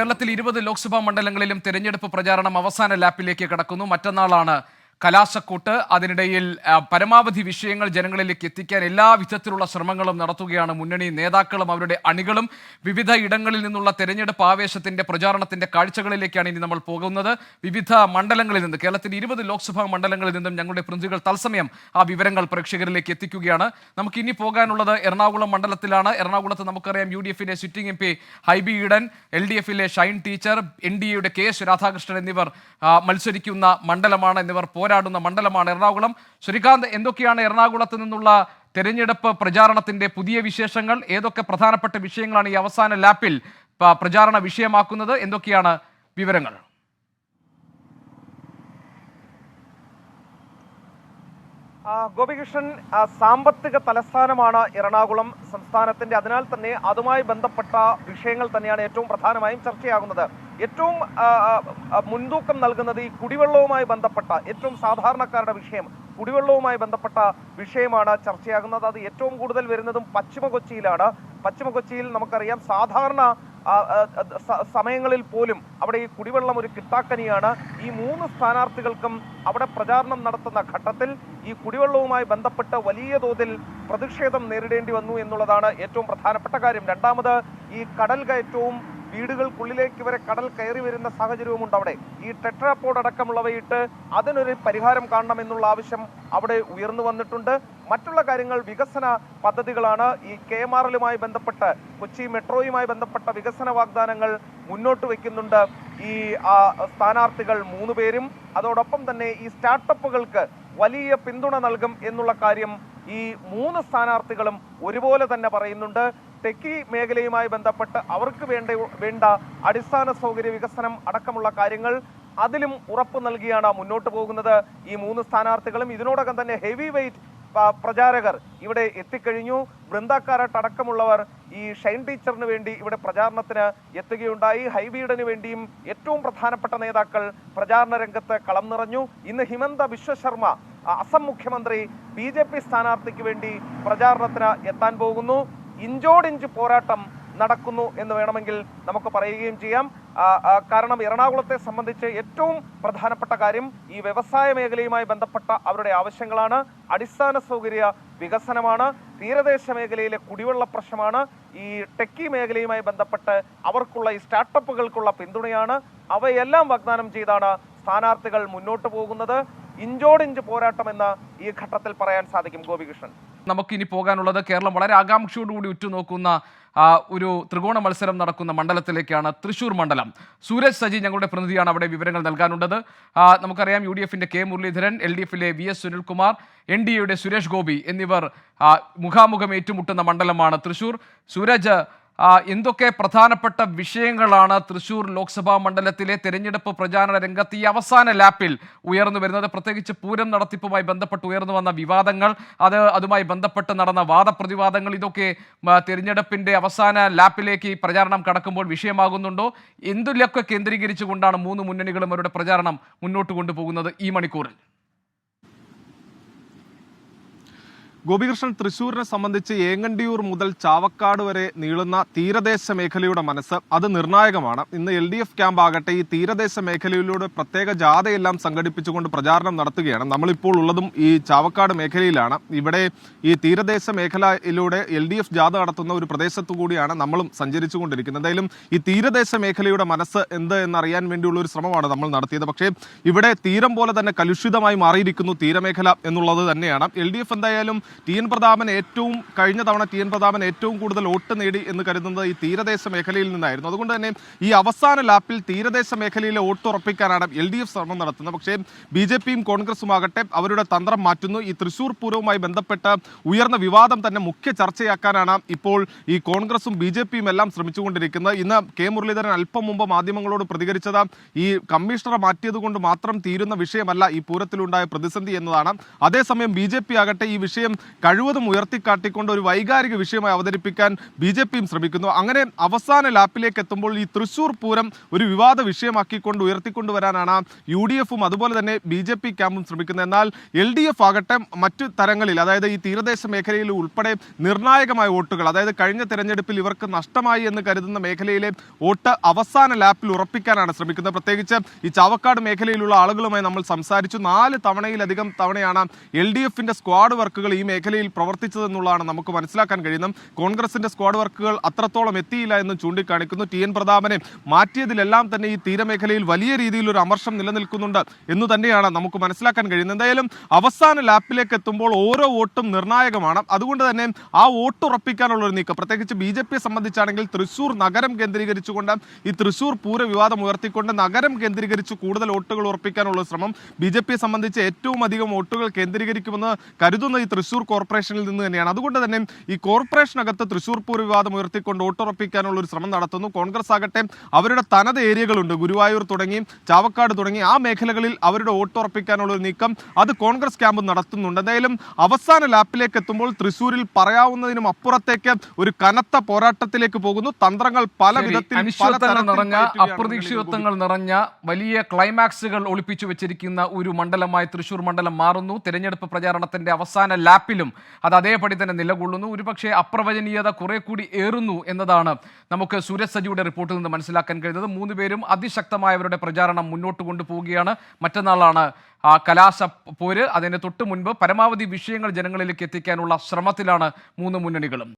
കേരളത്തിൽ ഇരുപത് ലോക്സഭാ മണ്ഡലങ്ങളിലും തെരഞ്ഞെടുപ്പ് പ്രചാരണം അവസാന ലാപ്പിലേക്ക് കടക്കുന്നു. മറ്റന്നാളാണ് കലാശക്കൂട്ട് അതിനിടയിൽ പരമാവധി വിഷയങ്ങൾ ജനങ്ങളിലേക്ക് എത്തിക്കാൻ എല്ലാ വിധത്തിലുള്ള ശ്രമങ്ങളും നടത്തുകയാണ് മുന്നണി നേതാക്കളും അവരുടെ അണികളും. വിവിധ ഇടങ്ങളിൽ നിന്നുള്ള തെരഞ്ഞെടുപ്പ് ആവേശത്തിന്റെ പ്രചാരണത്തിന്റെ കാഴ്ചകളിലേക്കാണ് ഇനി നമ്മൾ പോകുന്നത്. വിവിധ മണ്ഡലങ്ങളിൽ നിന്ന് കേരളത്തിന്റെ ഇരുപത് ലോക്സഭാ മണ്ഡലങ്ങളിൽ നിന്നും ഞങ്ങളുടെ പ്രതിനിധികൾ തത്സമയം ആ വിവരങ്ങൾ പ്രേക്ഷകരിലേക്ക് എത്തിക്കുകയാണ്. നമുക്ക് ഇനി പോകാനുള്ളത് എറണാകുളം മണ്ഡലത്തിലാണ്. എറണാകുളത്ത് നമുക്കറിയാം യു ഡി എഫിലെ sitting M P Hibi Eden L D എഫിലെ ഷൈൻ ടീച്ചർ എൻ ഡി എയുടെ കെ എസ് രാധാകൃഷ്ണൻ എന്നിവർ മത്സരിക്കുന്ന മണ്ഡലമാണ് എന്നിവർ പോരാടുന്ന മണ്ഡലമാണ് എറണാകുളം. ശ്രീകാന്ത് എന്തൊക്കെയാണ് എറണാകുളത്ത് നിന്നുള്ള തെരഞ്ഞെടുപ്പ് പ്രചാരണത്തിന്റെ പുതിയ വിശേഷങ്ങൾ? ഏതൊക്കെ പ്രധാനപ്പെട്ട വിഷയങ്ങളാണ് ഈ അവസാന ലാപ്പിൽ പ്രചാരണ വിഷയമാക്കുന്നത്? എന്തൊക്കെയാണ് വിവരങ്ങൾ? ഗോപികൃഷ്ണൻ സാമ്പത്തിക തലസ്ഥാനമാണ് എറണാകുളം സംസ്ഥാനത്തിന്റെ. അതിനാൽ തന്നെ അതുമായി ബന്ധപ്പെട്ട വിഷയങ്ങൾ തന്നെയാണ് ഏറ്റവും പ്രധാനമായും ചർച്ചയാകുന്നത്. ഏറ്റവും മുൻതൂക്കം നൽകുന്നത് ഈ കുടിവെള്ളവുമായി ബന്ധപ്പെട്ട ഏറ്റവും സാധാരണക്കാരുടെ വിഷയം. കുടിവെള്ളവുമായി ബന്ധപ്പെട്ട വിഷയമാണ് ചർച്ചയാകുന്നത്. അത് ഏറ്റവും കൂടുതൽ വരുന്നതും പശ്ചിമ കൊച്ചിയിലാണ് പശ്ചിമ കൊച്ചിയിൽ നമുക്കറിയാം സാധാരണ സമയങ്ങളിൽ പോലും അവിടെ ഈ കുടിവെള്ളം ഒരു കിട്ടാക്കനിയാണ്. ഈ മൂന്ന് സ്ഥാനാർത്ഥികൾക്കും അവിടെ പ്രചാരണം നടത്തുന്ന ഘട്ടത്തിൽ ഈ കുടിവെള്ളവുമായി ബന്ധപ്പെട്ട് വലിയ തോതിൽ പ്രതിഷേധം നേരിടേണ്ടി വന്നു എന്നുള്ളതാണ് ഏറ്റവും പ്രധാനപ്പെട്ട കാര്യം. രണ്ടാമത് ഈ കടൽ കയറ്റവും വീടുകൾക്കുള്ളിലേക്ക് വരെ കടൽ കയറി വരുന്ന സാഹചര്യവുമുണ്ട് അവിടെ. ഈ ടെട്രാപ്പോഡ് അടക്കമുള്ളവയിട്ട് അതിനൊരു പരിഹാരം കാണണം എന്നുള്ള ആവശ്യം അവിടെ ഉയർന്നു വന്നിട്ടുണ്ട്. മറ്റുള്ള കാര്യങ്ങൾ വികസന പദ്ധതികളാണ് ഈ കെ ബന്ധപ്പെട്ട് കൊച്ചി മെട്രോയുമായി ബന്ധപ്പെട്ട വികസന വാഗ്ദാനങ്ങൾ മുന്നോട്ട് വയ്ക്കുന്നുണ്ട് ഈ സ്ഥാനാർത്ഥികൾ മൂന്ന് പേരും. അതോടൊപ്പം തന്നെ ഈ സ്റ്റാർട്ടപ്പുകൾക്ക് വലിയ പിന്തുണ നൽകും എന്നുള്ള കാര്യം ഈ മൂന്ന് സ്ഥാനാർത്ഥികളും ഒരുപോലെ തന്നെ പറയുന്നുണ്ട്. ടെക്കി മേഖലയുമായി ബന്ധപ്പെട്ട് അവർക്ക് വേണ്ട വേണ്ട അടിസ്ഥാന സൗകര്യ വികസനം അടക്കമുള്ള കാര്യങ്ങൾ അതിലും ഉറപ്പ് നൽകിയാണ് മുന്നോട്ട് പോകുന്നത്. ഈ മൂന്ന് സ്ഥാനാർത്ഥികളും ഇതിനോടകം തന്നെ ഹെവി വെയിറ്റ് പ്രചാരകർ ഇവിടെ എത്തിക്കഴിഞ്ഞു. ബൃന്ദക്കാരട്ട് അടക്കമുള്ളവർ ഈ ഷൈൻ ടീച്ചറിന് വേണ്ടി ഇവിടെ പ്രചാരണത്തിന് എത്തുകയുണ്ടായി. ഹൈബീഡന് വേണ്ടിയും ഏറ്റവും പ്രധാനപ്പെട്ട നേതാക്കൾ പ്രചാരണ രംഗത്ത് കളം നിറഞ്ഞു. ഇന്ന് ഹിമന്ത വിശ്വശർമ്മ അസം മുഖ്യമന്ത്രി ബി ജെ പി സ്ഥാനാർത്ഥിക്ക് വേണ്ടി പ്രചാരണത്തിന് എത്താൻ പോകുന്നു. ഇഞ്ചോടിഞ്ച് പോരാട്ടം നടക്കുന്നു എന്ന് വേണമെങ്കിൽ നമുക്ക് പറയുകയും ചെയ്യാം. കാരണം എറണാകുളത്തെ സംബന്ധിച്ച് ഏറ്റവും പ്രധാനപ്പെട്ട കാര്യം ഈ വ്യവസായ മേഖലയുമായി ബന്ധപ്പെട്ട അവരുടെ ആവശ്യങ്ങളാണ്. അടിസ്ഥാന സൗകര്യ വികസനമാണ്. തീരദേശ മേഖലയിലെ കുടിവെള്ള പ്രശ്നമാണ്. ഈ ടെക്കി മേഖലയുമായി ബന്ധപ്പെട്ട് അവർക്കുള്ള ഈ സ്റ്റാർട്ടപ്പുകൾക്കുള്ള പിന്തുണയാണ്. അവയെല്ലാം വാഗ്ദാനം ചെയ്താണ് സ്ഥാനാർത്ഥികൾ മുന്നോട്ട് പോകുന്നത്. ഇഞ്ചോടിഞ്ച് പോരാട്ടമെന്ന് ഈ ഘട്ടത്തിൽ പറയാൻ സാധിക്കും ഗോപികൃഷ്ണൻ. നമുക്കിനി പോകാനുള്ളത് കേരളം വളരെ ആകാംക്ഷയോടുകൂടി ഉറ്റുനോക്കുന്ന ഒരു ത്രികോണ മത്സരം നടക്കുന്ന മണ്ഡലത്തിലേക്കാണ് തൃശൂർ മണ്ഡലം. സൂരജ് സജി ഞങ്ങളുടെ പ്രതിനിധിയാണ് അവിടെ വിവരങ്ങൾ നൽകാനുള്ളത്. നമുക്കറിയാം യു ഡി എഫിന്റെ കെ മുരളീധരൻ എൽ ഡി എഫിലെ V S Sunilkumar N D എയുടെ സുരേഷ് ഗോപി എന്നിവർ മുഖാമുഖം ഏറ്റുമുട്ടുന്ന മണ്ഡലമാണ് തൃശൂർ. സൂരജ് എന്തൊക്കെ പ്രധാനപ്പെട്ട വിഷയങ്ങളാണ് തൃശൂർ ലോക്സഭാ മണ്ഡലത്തിലെ തെരഞ്ഞെടുപ്പ് പ്രചാരണ രംഗത്ത് ഈ അവസാന ലാപ്പിൽ ഉയർന്നു വരുന്നത്? പ്രത്യേകിച്ച് പൂരം നടത്തിപ്പുമായി ബന്ധപ്പെട്ട് ഉയർന്നു വന്ന വിവാദങ്ങൾ അത് അതുമായി ബന്ധപ്പെട്ട് നടന്ന വാദപ്രതിവാദങ്ങൾ ഇതൊക്കെ തെരഞ്ഞെടുപ്പിന്റെ അവസാന ലാപ്പിലേക്ക് ഈ പ്രചാരണം കടക്കുമ്പോൾ വിഷയമാകുന്നുണ്ടോ? എന്തിലൊക്കെ കേന്ദ്രീകരിച്ചുകൊണ്ടാണ് മൂന്ന് മുന്നണികളും അവരുടെ പ്രചാരണം മുന്നോട്ട് കൊണ്ടുപോകുന്നത് ഈ മണിക്കൂറിൽ? ഗോപികൃഷ്ണൻ തൃശൂരിനെ സംബന്ധിച്ച് ഏങ്ങണ്ടിയൂർ മുതൽ ചാവക്കാട് വരെ നീളുന്ന തീരദേശ മേഖലയുടെ മനസ്സ് അത് നിർണായകമാണ്. ഇന്ന് എൽ ഡി എഫ് ക്യാമ്പ് ആകട്ടെ ഈ തീരദേശ മേഖലയിലൂടെ പ്രത്യേക ജാഥയെല്ലാം സംഘടിപ്പിച്ചുകൊണ്ട് പ്രചാരണം നടത്തുകയാണ്. നമ്മളിപ്പോൾ ഉള്ളതും ഈ ചാവക്കാട് മേഖലയിലാണ്. ഇവിടെ ഈ തീരദേശ മേഖലയിലൂടെ എൽ ഡി എഫ് ജാഥ നടത്തുന്ന ഒരു പ്രദേശത്തു കൂടിയാണ് നമ്മളും സഞ്ചരിച്ചുകൊണ്ടിരിക്കുന്നത്. എന്തായാലും ഈ തീരദേശ മേഖലയുടെ മനസ്സ് എന്ത് എന്നറിയാൻ വേണ്ടിയുള്ള ഒരു ശ്രമമാണ് നമ്മൾ നടത്തിയത്. പക്ഷേ ഇവിടെ തീരം പോലെ തന്നെ കലുഷിതമായി മാറിയിരിക്കുന്നു തീരമേഖല എന്നുള്ളത് തന്നെയാണ്. എൽ ഡി എഫ് എന്തായാലും ടി എൻ പ്രതാപൻ ഏറ്റവും കഴിഞ്ഞ തവണ ടി എൻ പ്രതാപൻ ഏറ്റവും കൂടുതൽ വോട്ട് നേടി എന്ന് കരുതുന്നത് ഈ തീരദേശ മേഖലയിൽ നിന്നായിരുന്നു. അതുകൊണ്ട് തന്നെ ഈ അവസാന ലാപ്പിൽ തീരദേശ മേഖലയിലെ വോട്ട് ഉറപ്പിക്കാനാണ് എൽ ഡി എഫ് ശ്രമം നടത്തുന്നത്. പക്ഷേ ബി ജെ പിയും കോൺഗ്രസും ആകട്ടെ അവരുടെ തന്ത്രം മാറ്റുന്നു. ഈ തൃശൂർ പൂരവുമായി ബന്ധപ്പെട്ട് ഉയർന്ന വിവാദം തന്നെ മുഖ്യ ചർച്ചയാക്കാനാണ് ഇപ്പോൾ ഈ കോൺഗ്രസും ബി ജെ പിയും എല്ലാം ശ്രമിച്ചുകൊണ്ടിരിക്കുന്നത്. ഇന്ന് കെ മുരളീധരൻ അല്പം മുമ്പ് മാധ്യമങ്ങളോട് പ്രതികരിച്ചത് ഈ കമ്മീഷണറെ മാറ്റിയത് കൊണ്ട് മാത്രം തീരുന്ന വിഷയമല്ല ഈ പൂരത്തിലുണ്ടായ പ്രതിസന്ധി എന്നതാണ്. അതേസമയം ബി ജെ പി ആകട്ടെ ഈ വിഷയം കഴിവതും ഉയർത്തിക്കാട്ടിക്കൊണ്ട് ഒരു വൈകാരിക വിഷയമായി അവതരിപ്പിക്കാൻ ബി ജെ പിയും ശ്രമിക്കുന്നു. അങ്ങനെ അവസാന ലാപ്പിലേക്ക് എത്തുമ്പോൾ ഈ തൃശൂർ പൂരം ഒരു വിവാദ വിഷയമാക്കിക്കൊണ്ട് ഉയർത്തിക്കൊണ്ടുവരാനാണ് യു ഡി എഫും അതുപോലെ തന്നെ ബി ജെ പി ക്യാമ്പും ശ്രമിക്കുന്നത്. എന്നാൽ എൽ ഡി എഫ് ആകട്ടെ മറ്റു തരങ്ങളിൽ അതായത് ഈ തീരദേശ മേഖലയിൽ ഉൾപ്പെടെ നിർണായകമായ വോട്ടുകൾ അതായത് കഴിഞ്ഞ തെരഞ്ഞെടുപ്പിൽ ഇവർക്ക് നഷ്ടമായി എന്ന് കരുതുന്ന മേഖലയിലെ വോട്ട് അവസാന ലാപ്പിൽ ഉറപ്പിക്കാനാണ് ശ്രമിക്കുന്നത്. പ്രത്യേകിച്ച് ഈ ചാവക്കാട് മേഖലയിലുള്ള ആളുകളുമായി നമ്മൾ സംസാരിച്ചു. നാല് തവണയിലധികം തവണയാണ് എൽ ഡി എഫിന്റെ സ്ക്വാഡ് വർക്കുകൾ ഈ മേഖലയിൽ പ്രവർത്തിച്ചതെന്നുള്ളതാണ് നമുക്ക് മനസ്സിലാക്കാൻ കഴിയുന്നത്. കോൺഗ്രസിന്റെ സ്ക്വാഡ് വർക്കുകൾ അത്രത്തോളം എത്തിയില്ല എന്ന് ചൂണ്ടിക്കാണിക്കുന്നു. ടി. എൻ. പ്രതാപനെ മാറ്റിയതിലെല്ലാം തന്നെ ഈ തീരമേഖലയിൽ വലിയ രീതിയിൽ ഒരു അമർഷം നിലനിൽക്കുന്നുണ്ട് എന്ന് തന്നെയാണ് നമുക്ക് മനസ്സിലാക്കാൻ കഴിയുന്നത്. എന്തായാലും അവസാന ലാപ്പിലേക്ക് എത്തുമ്പോൾ ഓരോ വോട്ടും നിർണായകമാണ്. അതുകൊണ്ട് തന്നെ ആ വോട്ട് ഉറപ്പിക്കാനുള്ള ഒരു നീക്കം. പ്രത്യേകിച്ച് ബി ജെ പിയെ സംബന്ധിച്ചാണെങ്കിൽ തൃശൂർ നഗരം കേന്ദ്രീകരിച്ചുകൊണ്ട് ഈ തൃശൂർ പൂര വിവാദം ഉയർത്തിക്കൊണ്ട് നഗരം കേന്ദ്രീകരിച്ച് കൂടുതൽ വോട്ടുകൾ ഉറപ്പിക്കാനുള്ള ശ്രമം ബി ജെ പിയെ സംബന്ധിച്ച് ഏറ്റവും അധികം വോട്ടുകൾ കേന്ദ്രീകരിക്കുമെന്ന് കരുതുന്ന ഈ തൃശൂർ കോർപ്പറേഷനിൽ നിന്ന് തന്നെയാണ്. അതുകൊണ്ട് തന്നെ ഈ കോർപ്പറേഷനകത്ത് തൃശൂർ പൂർ വിവാദം ഉയർത്തിക്കൊണ്ട് വോട്ടുറപ്പിക്കാനുള്ള ഒരു ശ്രമം നടത്തുന്നു. കോൺഗ്രസ് ആകട്ടെ അവരുടെ തനത് ഏരിയകളുണ്ട്. ഗുരുവായൂർ തുടങ്ങി ചാവക്കാട് തുടങ്ങി ആ മേഖലകളിൽ അവരുടെ വോട്ടുറപ്പിക്കാനുള്ള ഒരു നീക്കം അത് കോൺഗ്രസ് ക്യാമ്പ് നടത്തുന്നുണ്ട്. എന്തായാലും അവസാന ലാപ്പിലേക്ക് എത്തുമ്പോൾ തൃശൂരിൽ പറയാവുന്നതിനും അപ്പുറത്തേക്ക് ഒരു കനത്ത പോരാട്ടത്തിലേക്ക് പോകുന്നു. തന്ത്രങ്ങൾ പല വിധത്തിൽ നിറഞ്ഞ അപ്രതീക്ഷിതത്വങ്ങൾ നിറഞ്ഞ വലിയ ക്ലൈമാക്സുകൾ ഒളിപ്പിച്ചു വെച്ചിരിക്കുന്ന ഒരു മണ്ഡലമായി തൃശൂർ മണ്ഡലം മാറുന്നു. തിരഞ്ഞെടുപ്പ് പ്രചാരണത്തിന്റെ അവസാന ലാപ്പിലും അത് അതേപടി തന്നെ നിലകൊള്ളുന്നു. ഒരുപക്ഷെ അപ്രവചനീയത കുറെ കൂടി ഏറുന്നു എന്നതാണ് നമുക്ക് സൂരജ് സജിയുടെ റിപ്പോർട്ടിൽ നിന്ന് മനസ്സിലാക്കാൻ കഴിയുന്നത്. മൂന്ന് പേരും അതിശക്തമായവരുടെ പ്രചാരണം മുന്നോട്ട് കൊണ്ടുപോവുകയാണ്. മറ്റന്നാളാണ് ആ കലാശ പോര്. അതിന് തൊട്ട് മുൻപ് പരമാവധി വിഷയങ്ങൾ ജനങ്ങളിലേക്ക് എത്തിക്കാനുള്ള ശ്രമത്തിലാണ് മൂന്ന് മുന്നണികളും.